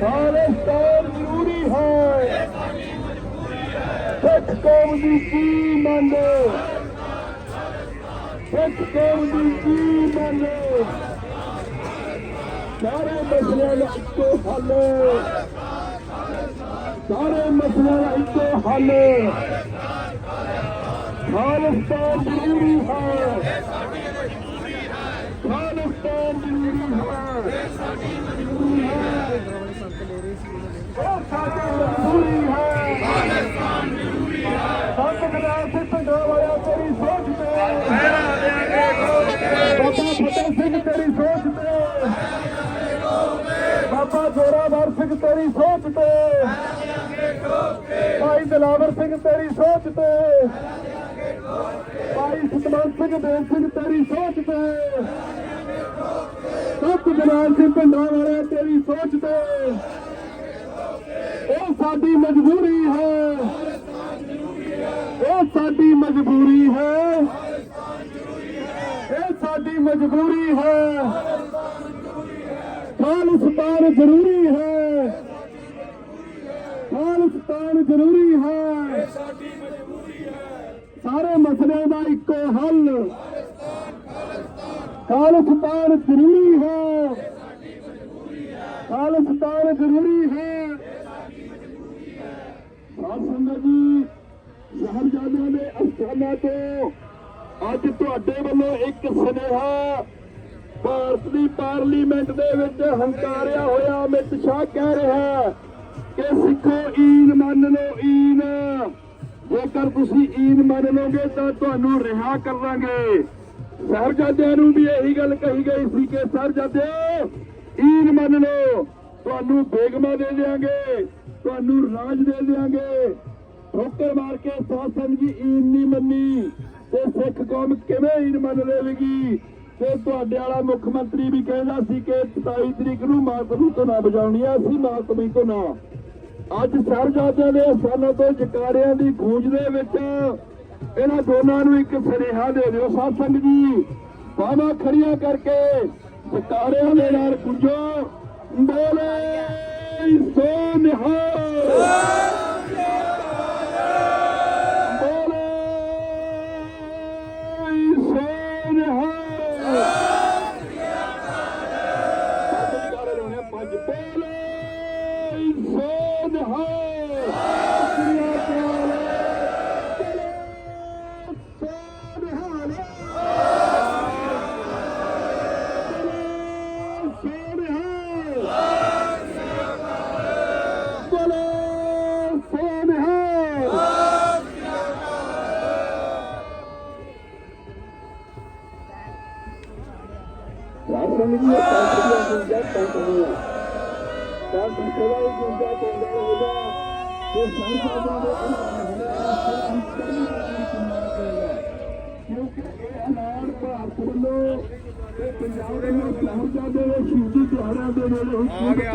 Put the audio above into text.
ਖਾਲਿਸਤਾਨ ਜ਼ਰੂਰੀ ਹੈ ਸਿੱਖ ਕੌਮ ਦੀ ਕੀ ਮੰਗ ਸਿੱਖ ਕੌਮ ਦੀ ਕੀ ਮੰਗ ਸਾਰੇ ਮਸਲਿਆਂ ਦਾ ਇੱਕੋ ਹੱਲ ਸਾਰੇ ਮਸਲਿਆਂ ਦਾ ਇੱਕੋ ਹੱਲ ਖਾਲਿਸਤਾਨ ਜ਼ਰੂਰੀ ਹੈ ਖਾਲਿਸਤਾਨ ਜ਼ਰੂਰੀ ਹੈ ਉਹ ਸਾਡੀ ਮਜਬੂਰੀ ਹੈ ਖਾਲਿਸਤਾਨ ਜ਼ਰੂਰੀ ਹੈ ਸੰਤ ਗਰਾਸ ਸਿੰਘ ਪਿੰਡਾਂ ਵਾਲਿਆ ਤੇਰੀ ਸੋਚ ਤੇ ਪਹਿਰਾ ਦੇਾਂਗੇ ਬਾਬਾ ਫਤਿਹ ਸਿੰਘ ਤੇਰੀ ਸੋਚ ਤੇ। ਬਾਬਾ ਜੋਰਾਵਰ ਸਿੰਘ ਤੇਰੀ ਸੋਚ ਤੇ। ਭਾਈ ਦਲਾਵਰ ਸਿੰਘ ਤੇਰੀ ਸੋਚ ਤੇ। ਭਾਈ ਸਤਵੰਤ ਸਿੰਘ ਦੇਵ ਸਿੰਘ ਤੇਰੀ ਸੋਚ ਤੇ। ਸਤ ਜਲਾਲ ਸਿੰਘ ਪਿੰਡਾਂ ਵਾਲਿਆ ਤੇਰੀ ਸੋਚ ਤੇ। ਇਹ ਸਾਡੀ ਮਜਬੂਰੀ ਹੈ। ਇਹ ਸਾਡੀ ਮਜਬੂਰੀ ਹੈ। ਮਜਬੂਰੀ ਹੈ। ਖਾਲਿਸਤਾਨ ਜ਼ਰੂਰੀ ਹੈ। ਖਾਲਿਸਤਾਨ ਜ਼ਰੂਰੀ ਹੈ। ਸਾਰੇ ਮਸਲਿਆਂ ਦਾ ਇੱਕੋ ਹੱਲ। ਖਾਲਿਸਤਾਨ ਜ਼ਰੂਰੀ ਹੈ। ਖਾਲਿਸਤਾਨ ਜ਼ਰੂਰੀ ਹੈ। ਸਾਧ ਸੰਗਤ ਜੀ ਸਾਹਿਬਜ਼ਾਦਿਆਂ ਦੇ ਅਸਥਾਨਾਂ ਤੋਂ ਅੱਜ ਤੁਹਾਡੇ ਵੱਲੋਂ ਇੱਕ ਸੁਨੇਹਾ ਭਾਰਤ ਦੀ ਪਾਰਲੀਮੈਂਟ ਦੇ ਵਿੱਚ ਹੰਕਾਰਿਆ ਹੋਇਆ ਅਮਿਤ ਸ਼ਾਹ ਕਹਿ ਰਿਹਾ ਕਿ ਸਿੱਖੋ ਈਨ, ਮੰਨ ਲਓ ਈਨ। ਜੇਕਰ ਤੁਸੀਂ ਈਨ ਮੰਨ ਲਓਗੇ ਤਾਂ ਤੁਹਾਨੂੰ ਰਿਹਾ ਕਰਾਂਗੇ। ਸਾਹਿਬਜ਼ਾਦਿਆਂ ਨੂੰ ਵੀ ਇਹੀ ਗੱਲ ਕਹੀ ਗਈ ਸੀ ਕਿ ਸਾਹਿਬਜ਼ਾਦਿਓ, ਈਨ ਮੰਨ ਲਓ, ਤੁਹਾਨੂੰ ਬੇਗਮਾ ਦੇ ਦੇਾਂਗੇ ਤੁਹਾਨੂੰ ਰਾਜ ਦੇ ਦੇਾਂਗੇ ਠੋਕਰ ਮਾਰ ਕੇ ਸਾਸਨ ਜੀ ਈਨ ਨਹੀਂ ਮੰਨੀ। ਤੇ ਸਿੱਖ ਕੌਮ ਕਿਵੇਂ ਈਨ ਮੰਨ ਲਵੇਗੀ? ਤੇ ਤੁਹਾਡੇ ਵਾਲਾ ਮੁੱਖ ਮੰਤਰੀ ਵੀ ਕਹਿੰਦਾ ਸੀ ਕਿ 27 ਤਰੀਕ ਨੂੰ ਮਾਤਮੀ ਤੋਂ ਨਾ ਬਜਾਉਣੀ ਆ, ਅਸੀਂ ਮਾਤਮੀ ਤੋਂ ਨਾ। ਅੱਜ ਸਰਜਾਦਿਆਂ ਦੇ ਸਥਾਨਾਂ ਤੋਂ ਜਕਾਰਿਆਂ ਦੀ ਗੂੰਜ ਦੇ ਵਿੱਚ ਇਹਨਾਂ ਦੋਨਾਂ ਨੂੰ ਇੱਕ ਸੁਨੇਹਾ ਦੇ ਦਿਓ ਸਾਧ ਸੰਗਤ ਜੀ। ਬਾਹਾਂ ਖੜੀਆਂ ਕਰਕੇ ਜਕਾਰਿਆਂ ਦੇ ਨਾਲ ਗੁੰਜੋ। ਬੋਲੇ ਸੋ ਨਿਹਾਲ। ਪੰਜ ਬੋਲੇ ਸੋ ਨਿਹਾਲ ਰਾਸ਼ਨ ਦੀ ਪੰਚੀਆਂ ਗੁੰਜਾ ਪੰਚੀਆਂ ਤਾਂ ਸੰਸਦਾ ਦੀ ਗੁੰਜਾ ਪੈਂਦਾ ਕਿਉਂਕਿ ਇਹ ਐਲਾਨ ਭਾਰਤ ਵੱਲੋਂ ਤੇ ਪੰਜਾਬ ਦੇ ਵਿੱਚ ਦੇ ਸ਼ਹੀਦੀ ਦਿਹਾੜਿਆਂ ਦੇ ਵੇਲੇ